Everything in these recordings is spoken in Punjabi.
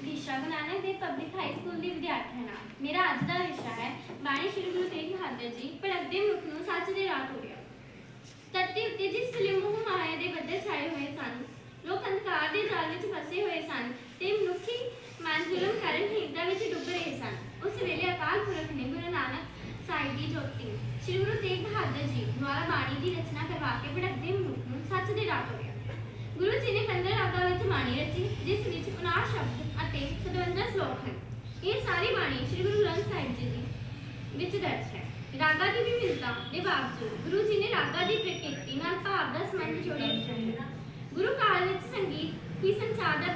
ਦਿਸ਼ਾ ਗੁਨਾਨਕ ਦੇ ਪਬਲਿਕ ਹਾਈ ਸਕੂਲ ਦੀ ਵਿਦਿਆਰਥਣ ਹਾਂ ਮੇਰਾ ਅੱਜ ਦਾ ਵਿਸ਼ਾ ਹੈ, ਬਾਣੀ ਸ਼੍ਰੀ ਗੁਰੂ ਤੇਗ ਬਹਾਦਰ ਜੀ, ਭੜਕਦੇ ਮੁਖ ਨੂੰ ਸੱਚ ਦੇ ਰਾਹ ਤੋਰਿਆ ਧਰਤੀ ਉੱਤੇ ਜਿਸ ਵੇਲੇ ਮੋਹ ਮਾਇਆ ਦੇ ਬੱਦਲ ਛਾਏ ਹੋਏ ਸਨ, ਲੋਕ ਅੰਧਕਾਰ ਦੇ ਜਾਲ ਵਿੱਚ ਫਸੇ ਹੋਏ ਸਨ ਤੇ ਮਨੁੱਖੀ ਮਨ ਜ਼ੁਲਮ ਕਾਰਨ ਹੀਨਤਾ ਵਿੱਚ ਡੁੱਬ ਰਹੇ ਸਨ। ਉਸ ਵੇਲੇ ਅਕਾਲ ਪੁਰਖ ਨੇ ਗੁਰੂ ਨਾਨਕ ਸਾਹਿਬ ਦੀ ਜੋਤੀ, ਸ਼੍ਰੀ ਗੁਰੂ ਤੇਗ ਬਹਾਦਰ ਜੀ ਦੁਆਰਾ ਬਾਣੀ ਦੀ ਰਚਨਾ ਕਰਵਾ ਕੇ ਭੜਕਦੇ ਮਨੁੱਖ ਨੂੰ ਸੱਚ ਦੇ ਰਾਹ ਤੋਰਿਆ ਗੁਰੂ ਜੀ ਨੇ 15 ਰਾਗਾਂ ਵਿੱਚ ਬਾਣੀ ਰਚੀ ਜਿਸ ਵਿੱਚ 59 ਸ਼ਬਦ ਅਤੇ 57 ਸ਼ਲੋਕ ਹਨ ਇਹ ਸਾਰੀ ਬਾਣੀ ਸ੍ਰੀ ਗੁਰੂ ਗ੍ਰੰਥ ਸਾਹਿਬ ਜੀ ਦੀ ਵਿੱਚ ਦਰਜ ਹੈ। ਰਾਗਾਂ ਦੀ ਵਿਭਿੰਨਤਾ ਦੇ ਬਾਵਜੂਦ ਗੁਰੂ ਜੀ ਨੇ ਰਾਗਾਂ ਦੀ ਪ੍ਰਕਿਰਤੀ ਨਾਲ ਭਾਵ ਦਾ ਸੰਬੰਧ ਜੋੜਿਆ ਗੁਰੂ ਕਾਲ ਵਿੱਚ ਸੰਗੀਤ ਹੀ ਸੰਚਾਰ ਦਾ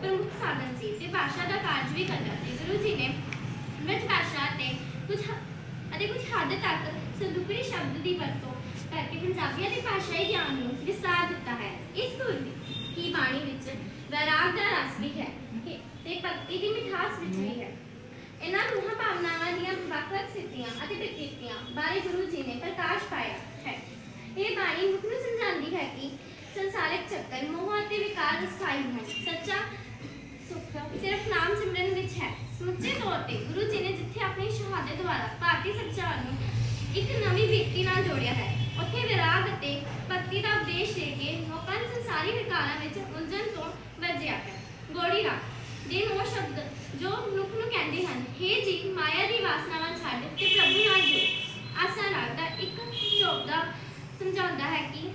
ਪ੍ਰਮੁੱਖ ਸਾਧਨ ਸੀ ਤੇ ਭਾਸ਼ਾ ਦਾ ਕਾਰਜ ਵੀ ਕਰਦਾ ਸੀ। ਗੁਰੂ ਜੀ ਨੇ ਬ੍ਰਜ ਭਾਸ਼ਾ ਤੇ ਕੁਝ ਹੱਦ ਤੱਕ ਸੰਦੂਕੜੀ ਸ਼ਬਦ ਦੀ ਵਰਤੋਂ ਕਰਕੇ ਪੰਜਾਬੀਆਂ ਦੀ ਭਾਸ਼ਾਈ ਗਿਆਨ ਨੂੰ ਵਿਸਤਾਰ ਦਿੱਤਾ ਹੈ। ਇਸ ਗੁਰ ਦੀ ਬਾਣੀ ਵਿੱਚ ਵੈਰਾਗ ਦਾ ਰਸ ਵੀ ਹੈ ਤੇ ਭਗਤੀ ਦੀ ਮਿਠਾਸ ਵਿੱਚ ਵੀ ਹੈ। ਇਹਨਾਂ ਦੋਹਾਂ ਭਾਵਨਾਵਾਂ ਦੀਆਂ ਵੱਖ-ਵੱਖ ਸਥਿਤੀਆਂ ਅਤੇ ਪ੍ਰਕਿਰਤੀਆਂ ਬਾਰੇ ਗੁਰੂ ਜੀ ਨੇ ਪ੍ਰਕਾਸ਼ ਪਾਇਆ ਹੈ। ਇਹ ਬਾਣੀ ਮੁੱਖ ਨੂੰ ਸਮਝਾਉਂਦੀ ਹੈ ਕਿ ਸੰਸਾਰਿਕ ਚੱਕਰ, ਮੋਹ ਅਤੇ ਵਿਕਾਰ ਅਸਥਾਈ ਸਮੁੱਚੇ ਤੌਰ ਤੇ ਗੁਰੂ ਜੀ ਨੇ ਜਿੱਥੇ ਆਪਣੀ ਸ਼ਹਾਦਤ ਦੁਆਰਾ ਭਾਰਤੀ ਸੰਚਾਰ ਨੂੰ ਇੱਕ ਨਵੀਂ ਵਿਅਕਤੀ ਨਾਲ ਜੋੜਿਆ ਹੈ, ਉੱਥੇ ਵਿਰਾਗ ਅਤੇ ਭਗਤੀ ਦਾ ਉਪਦੇਸ਼ ਦੇ ਕੇ ਲੋਕਾਂ ਸੰਸਾਰੀ ਵਿਕਾਰਾਂ ਵਿੱਚ ਉਲਝਣ ਤੋਂ ਵਰਜਿਆ ਹੈ। ਗੋੜੀ ਦੇ ਨੌ ਸ਼ਬਦ ਜੋ ਮਨੁੱਖ ਨੂੰ ਕਹਿੰਦੇ ਹਨ, ਹੇ ਜੀ, ਮਾਇਆ ਦੀ ਵਾਸਨਾਵਾਂ ਛੱਡ ਤੇ ਪ੍ਰਭੂ ਨਾਲ ਜੁੜ। ਆਸਾ ਰਾਗ ਦਾ ਇੱਕ ਸ਼ਬਦ ਸਮਝਾਉਂਦਾ ਹੈ ਕਿ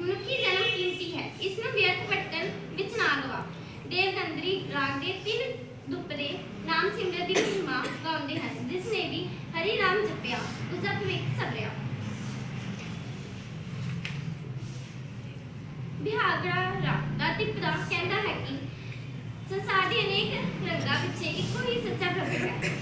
ਮਨੁੱਖੀ ਜਨਮ ਕੀਮਤੀ ਹੈ, ਇਸ ਨੂੰ ਵਿਅਰਥ ਭਟਕਣ ਵਿੱਚ ਨਾ ਗਵਾ ਦੇਵਗੰਦਰੀ ਰਾਗ ਦੇ ਤਿੰਨ ਦੁਪਰੇ ਨਾਮ ਸਿਮਰਨ ਦੀ ਮਹਿਮਾ ਗਾਉਂਦੇ ਹਨ, ਜਿਸ ਨੇ ਵੀ ਹਰੀ ਨਾਮ ਜਪਿਆ, ਉਸ ਦਾ ਭਵਿੱਖ ਸਵਰਿਆ। ਬਿਹਾਗੜਾ ਰਾਗ ਦਾ ਤਿਪਦਾ ਕਹਿੰਦਾ ਹੈ ਕਿ ਸੰਸਾਰ ਦੀ ਅਨੇਕ ਰੰਗਾਂ ਪਿੱਛੇ ਇੱਕੋ ਹੀ ਸੱਚਾ ਪ੍ਰਭੂ ਹੈ।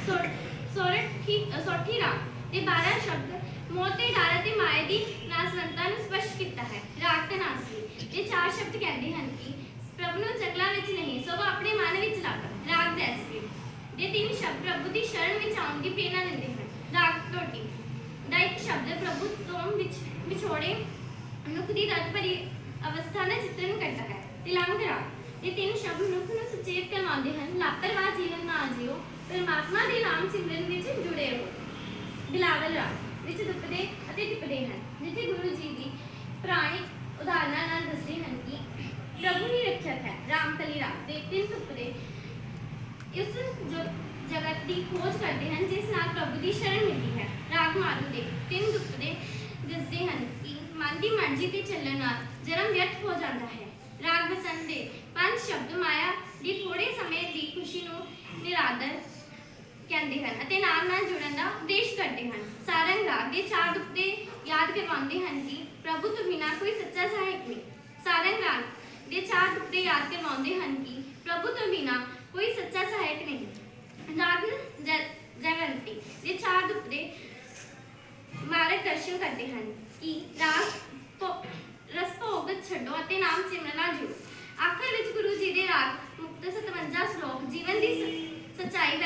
ਸੋਰਠੀ ਸੋਠੀ ਰਾਗ ਦੇ 12 ਸ਼ਬਦ ਮੌਤ ਤੇ ਡਰ ਅਤੇ ਮਾਇਆ ਦੀ ਨਾਸਵੰਤਾ ਨੂੰ ਸਪਸ਼ਟ ਕੀਤਾ ਹੈ। ਰਾਗ ਤੇ ਨਾਸੀ ਇਹ ਚਾਰ ਸ਼ਬਦ ਕਹਿੰਦੇ ਹਨ ਕਿ ਪ੍ਰਭੂ ਨੂੰ ਜਗਲਾ ਵਿੱਚ ਨਹੀਂ ਸਗੋਂ ਆਪਣੇ ਮਨ ਵਿੱਚ ਲੱਭ ਰਾਗ ਜੈਸਪੀ ਦੇ ਤਿੰਨ ਸ਼ਬਦ ਪ੍ਰਭੂ ਦੀ ਸ਼ਰਨ ਵਿੱਚ ਆਉਣ ਦੀ ਪ੍ਰੇਰਣਾ ਦਿੰਦੇ ਹਨ। ਰਾਗ ਟੋਟੀ ਦਾ ਇੱਕ ਸ਼ਬਦ ਪ੍ਰਭੂ ਤੋਂ ਵਿੱਚ ਵਿਛੋੜੇ ਮਨੁੱਖ ਦੀ ਦਰਦ ਭਰੀ ਅਵਸਥਾ ਦਾ ਚਿੱਤਰਨ ਕਰਦਾ ਹੈ। ਤਿਲੰਗ ਰਾਗ। ਇਹ ਤਿੰਨ ਸ਼ਬਦ ਮਨੁੱਖ ਨੂੰ ਸੁਚੇਤ ਕਰਵਾਉਂਦੇ ਹਨ। ਲਾਪਰਵਾਹ ਜੀਵਨ ਨਾ ਜਿਓ। ਪਰਮਾਤਮਾ ਦੇ ਨਾਮ ਸਿਮਰਨ ਵਿੱਚ ਜੁੜੇ ਰਹੋ। ਬਿਲਾਵਲ ਰਾਗ। ਵਿੱਚ ਦੁਪਦੇ ਅਤੇ ਟਿਪਦੇ ਹਨ, ਜਿੱਥੇ ਗੁਰੂ ਜੀ ਦੀ ਪੁਰਾਣੀ ਉਦਾਹਰਨਾਂ ਨਾਲ ਦੱਸਦੇ ਹਨ ਕਿ ਪ੍ਰਭੂ ਹੀ ਰੱਖਿਅਕ ਹੈ। ਰਾਮਕਲੀ ਰਾਗ ਦੇ ਤਿੰਨ ਟੁਕੜੇ ਇਸ ਜਗਤ ਦੀ ਖੋਜ ਕਰਦੇ ਹਨ, ਜਿਸ ਨਾਲ ਪ੍ਰਭੂ ਦੀ ਸ਼ਰਨ ਮਿਲਦੀ ਹੈ। ਰਾਗ ਮਾਰੂ ਦੇ ਤਿੰਨ ਦੁਪਦੇ ਦੱਸਦੇ ਹਨ ਕਿ ਮਨ ਦੀ ਮਰਜ਼ੀ ਤੇ ਚੱਲਣ ਨਾਲ ਜਨਮ ਵਿਅਰਥ ਹੋ ਜਾਂਦਾ ਹੈ। ਰਾਗ ਬਸੰਤ ਦੇ ਪੰਜ ਸ਼ਬਦ ਮਾਇਆ ਦੀ ਥੋੜੇ ਸਮੇਂ ਦੀ ਖੁਸ਼ੀ ਨੂੰ ਨਿਰਾਦਰ ਕਹਿੰਦੇ ਹਨ ਅਤੇ ਨਾਮ ਨਾਲ ਜੁੜਨ ਦਾ ਉਪਦੇਸ਼ ਕਰਦੇ ਹਨ। ਸਾਰੰਗ ਰਾਗ ਦੇ ਚਾਰ ਦੁਪਦੇ ਯਾਦ ਕਰਵਾਉਂਦੇ ਹਨ ਕਿ ਪ੍ਰਭੂ ਤੋਂ ਬਿਨਾ ਕੋਈ ਸੱਚਾ ਸਹਾਇਕ ਨਹੀਂ। ਸਾਰੰਗ ਰਾਗ ਦੇ ਚਾਰ ਦੁਪਦੇ ਯਾਦ ਕਰਵਾਉਂਦੇ ਹਨ ਕਿ ਪ੍ਰਭੂ ਤੋਂ ਬਿਨਾ ਨਹੀਂ ਜੈਵੰਤੀ ਦੇ ਚਾਰ ਦੁਪਦੇ ਮਾਰਗ ਕਰਦੇ ਹਨ ਕਿ ਰਾਸ ਭੋ- ਛੱਡੋ ਅਤੇ ਨਾਮ ਸਿਮਰਨ ਨਾਲ ਜੁੜੋ। ਆਖਰ ਵਿੱਚ ਗੁਰੂ ਜੀ ਦੇ ਰਾਗ ਮੁਕਤ 57 ਸ਼ਲੋਕ ਜੀਵਨ ਦੀ ਸ- ਸੱਚਾਈ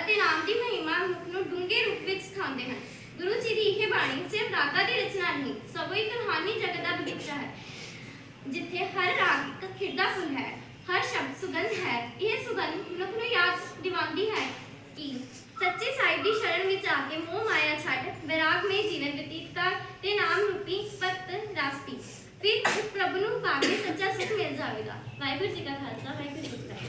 ਅਤੇ ਨਾਮ ਦੀ ਮਹਿਮਾ ਮਨੁੱਖ ਨੂੰ ਡੂੰਘੇ ਰੂਪ ਵਿੱਚ ਸਿਖਾਉਂਦੇ ਹਨ। ਗੁਰੂ ਜੀ ਦੀ ਇਹ ਬਾਣੀ ਸਿਰਫ ਰਾਗਾਂ ਦੀ ਰਚਨਾ ਨਹੀਂ, ਸਗੋਂ ਇੱਕ ਰੂਹਾਨੀ ਜਗਤ ਦਾ ਬਗੀਚਾ ਹੈ, ਜਿੱਥੇ ਹਰ ਰਾਗ ਇੱਕ ਖਿੜਦਾ ਫੁੱਲ ਹੈ, ਹਰ ਸ਼ਬਦ ਸੁਗੰਧ ਹੈ, ਇਹ ਸੁਗੰਧ ਮਨੁੱਖ ਨੂੰ ਯਾਦ ਦਿਵਾਉਂਦੀ ਹੈ ਕਿ ਸੱਚੇ ਸਾਹਿਬ ਦੀ ਸ਼ਰਨ ਵਿੱਚ ਆ ਕੇ ਮੋਹ ਮਾਇਆ ਛੱਡ ਵਿਰਾਗ ਮੇ ਜੀਵਨ ਬਤੀਤ ਕਰ ਤੇ ਨਾਮ ਰੂਪੀ ਭਗਤ ਰਸ ਫਿਰ ਉਸ ਪ੍ਰਭੂ ਨੂੰ ਪਾ ਕੇ ਸੱਚਾ ਸੁਖ ਮਿਲ ਜਾਵੇਗਾ। ਵਾਹਿਗੁਰੂ ਜੀ ਕਾ ਖਾਲਸਾ, ਵਾਹਿਗੁਰੂ ਜੀ ਕੀ ਫਤਿਹ।